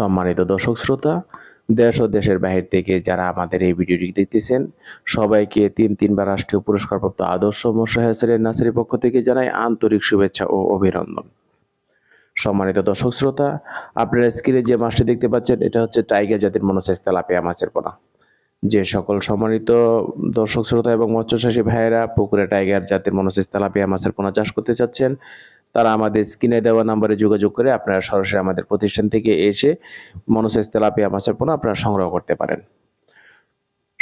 সম্মানিত দর্শক শ্রোতা, দেশ ও দেশের বাহির থেকে যারা আমাদের এই ভিডিওটি দেখতেছেন, সবাইকে তিন তিনবার রাষ্ট্রীয় পুরস্কারপ্রাপ্ত আদর্শ মোশা হাসানের নাসিরের পক্ষ থেকে জানাই আন্তরিক শুভেচ্ছা ও অভিনন্দন। সম্মানিত দর্শক শ্রোতা, আপনারা স্ক্রিনে যে মাছটি দেখতে পাচ্ছেন, এটা হচ্ছে টাইগার জাতির মনোসাইজ তেলাপিয়া মাছের পোনা যে সকল সম্মানিত দর্শক শ্রোতা এবং মৎস্যচাষী ভাইয়েরা পুকুরে টাইগার জাতের মনোসিস তেলাপিয়া মাছের পোনা চাষ করতে চাচ্ছেন তারা আমাদের স্ক্রিনে দেওয়া নাম্বারে যোগাযোগ করে আপনারা সরাসরি আমাদের প্রতিষ্ঠান থেকে এসে মনোসেস তেলাপিয়া মাছের পণ্য আপনারা সংগ্রহ করতে পারেন।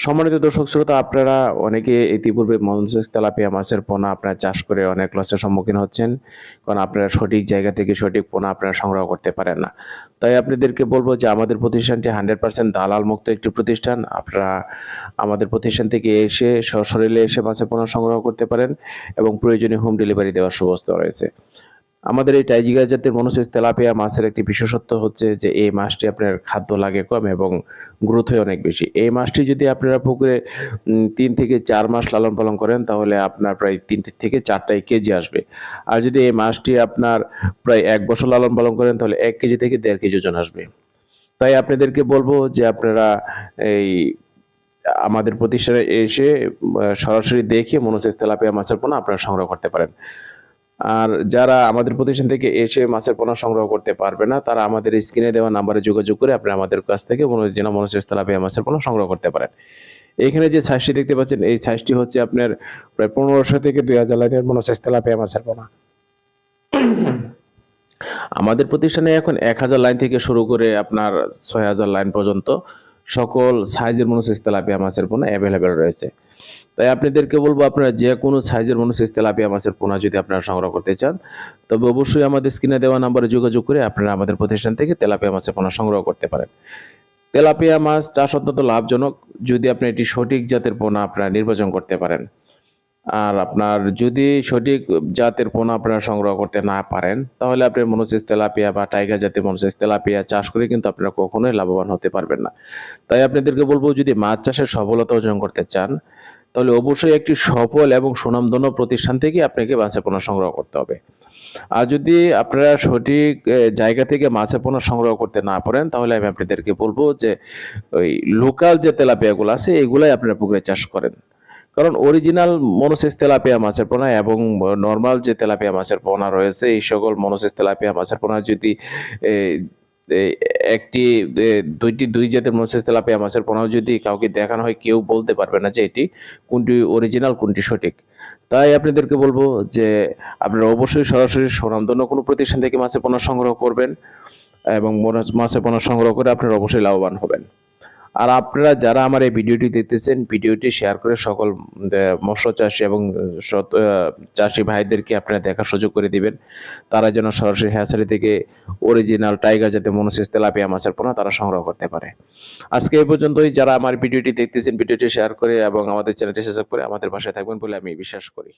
সম্মানিত দর্শক শ্রোতা, আপনারা অনেকে ইতিপূর্বে মনোসিস তেলাপিয়া মাছের পোনা আপনারা চাষ করে অনেক লসের সম্মুখীন হচ্ছেন, কারণ আপনারা সঠিক জায়গা থেকে সঠিক পোনা আপনারা সংগ্রহ করতে পারেন না। তাই আপনাদেরকে বলব যে আমাদের প্রতিষ্ঠানটি হান্ড্রেড পার্সেন্ট দালাল মুক্ত একটি প্রতিষ্ঠান। আপনারা আমাদের প্রতিষ্ঠান থেকে এসে সশরীরে এসে মাছের পোনা সংগ্রহ করতে পারেন এবং প্রয়োজনীয় হোম ডেলিভারি দেওয়ার সুব্যবস্থা রয়েছে। আমাদের এই টাইজিগা জাতের মনোসিস তেলাপিয়া মাছের একটি বিশেষত্ব হচ্ছে যে এই মাছটি আপনার খাদ্য লাগে কম এবং গ্রোথ হয় অনেক বেশি। এই মাছটি যদি আপনারা পুকুরে তিন থেকে চার মাস লালন পালন করেন, তাহলে আপনার প্রায় তিন থেকে চারটাই কেজি আসবে। আর যদি এই মাছটি আপনার প্রায় এক বছর লালন পালন করেন, তাহলে এক কেজি থেকে দেড় কেজি ওজন আসবে। তাই আপনাদেরকে বলব যে আপনারা এই আমাদের প্রতিষ্ঠানে এসে সরাসরি দেখে মনোসেস তেলাপিয়া মাছের পোনা আপনারা সংগ্রহ করতে পারেন। আর যারা আমাদের প্রতিষ্ঠান থেকে এসে মাছের পোনা সংগ্রহ করতে পারবে না, তারা আমাদের স্ক্রিনে দেওয়া নাম্বারে যোগাযোগ করে আপনি আমাদের কাছ থেকে মনোসেস তেলাপিয়া মাছের পোনা সংগ্রহ করতে পারেন। এখানে যে সাইজটি দেখতে পাচ্ছেন, এই সাইজটি হচ্ছে আপনার প্রায় পনেরোশো থেকে দুই হাজার লাইনের মনোসেস তেলাপিয়া মাছের পোনা। আমাদের প্রতিষ্ঠানে এখন এক হাজার লাইন থেকে শুরু করে আপনার ছয় হাজার লাইন পর্যন্ত সকল সাইজের তেলাপিয়া মাছের পোনা অ্যাভেলেবেল রয়েছে। তাই আপনাদেরকে বলব আপনারা যে কোনো সাইজের মনোসিস তেলাপিয়া মাছের পোনা যদি আপনারা সংগ্রহ করতে চান, তবে অবশ্যই আমাদের স্ক্রিনে দেওয়া নাম্বারে যোগাযোগ করে আপনারা আমাদের প্রতিষ্ঠান থেকে তেলাপিয়া মাছের পোনা সংগ্রহ করতে পারেন। তেলাপিয়া মাছ চাষ অত্যন্ত লাভজনক, যদি আপনি এটি সঠিক জাতের পোনা আপনারা নির্বাচন করতে পারেন। আর আপনার যদি সঠিক জাতের পোনা আপনারা সংগ্রহ করতে না পারেন, তাহলে আপনি মনোসিস তেলাপিয়া বা টাইগার জাতের মনোসিস তেলাপিয়া চাষ করে কিন্তু আপনারা কখনোই লাভবান হতে পারবেন না। তাই আপনাদেরকে বলব যদি মাছ চাষের সফলতা অর্জন করতে চান তাহলে অবশ্যই একটি সফল এবং সুনামধন্য প্রতিষ্ঠান থেকে আপনাকে মাছের পোনা সংগ্রহ করতে হবে। আর যদি আপনারা সঠিক জায়গা থেকে মাছের পোনা সংগ্রহ করতে না পারেন, তাহলে আমি আপনাদেরকে বলব যে, ওই লোকাল যে তেলাপিয়াগুলো আছে, এগুলাই আপনারা পুকুরে চাষ করেন। কারণ অরিজিনাল মনোসিস তেলাপিয়া মাছের পোনা এবং নর্মাল যে তেলাপিয়া মাছের পোনা রয়েছে, এই সকল মনোসিস তেলাপিয়া মাছের পোনা যদি একটি দুইটি দুই জাতের মোসেস তেলাপিয়া মাছের পোনাও যদি কাউকে দেখানো হয়, কেউ বলতে পারবে না যে এটি কোনটি অরিজিনাল কোনটি সঠিক। তাই আপনাদেরকে বলব যে, আপনারা অবশ্যই সরাসরি সুনামধন্য কোনো প্রতিষ্ঠান থেকে মাছের পোনা সংগ্রহ করবেন এবং মাছের পোনা সংগ্রহ করে আপনারা অবশ্যই লাভবান হবেন। আর আপনারা যারা আমার এই ভিডিওটি দেখতেছেন, ভিডিওটি শেয়ার করে সকল মৎস্য চাষি এবং চাষি ভাইদেরকে আপনারা দেখার সুযোগ করে দিবেন। তারা যেন সরাসরি হ্যাচারি থেকে অরিজিনাল টাইগার যাতে মনোসিস তেলাপিয়া মাছের পোনা তারা সংগ্রহ করতে পারে। আজকে এই পর্যন্তই। যারা আমার ভিডিওটি দেখতেছেন, ভিডিওটি শেয়ার করে এবং আমাদের চ্যানেলটি সাবস্ক্রাইব করে আমাদের পাশে থাকবেন বলে আমি বিশ্বাস করি।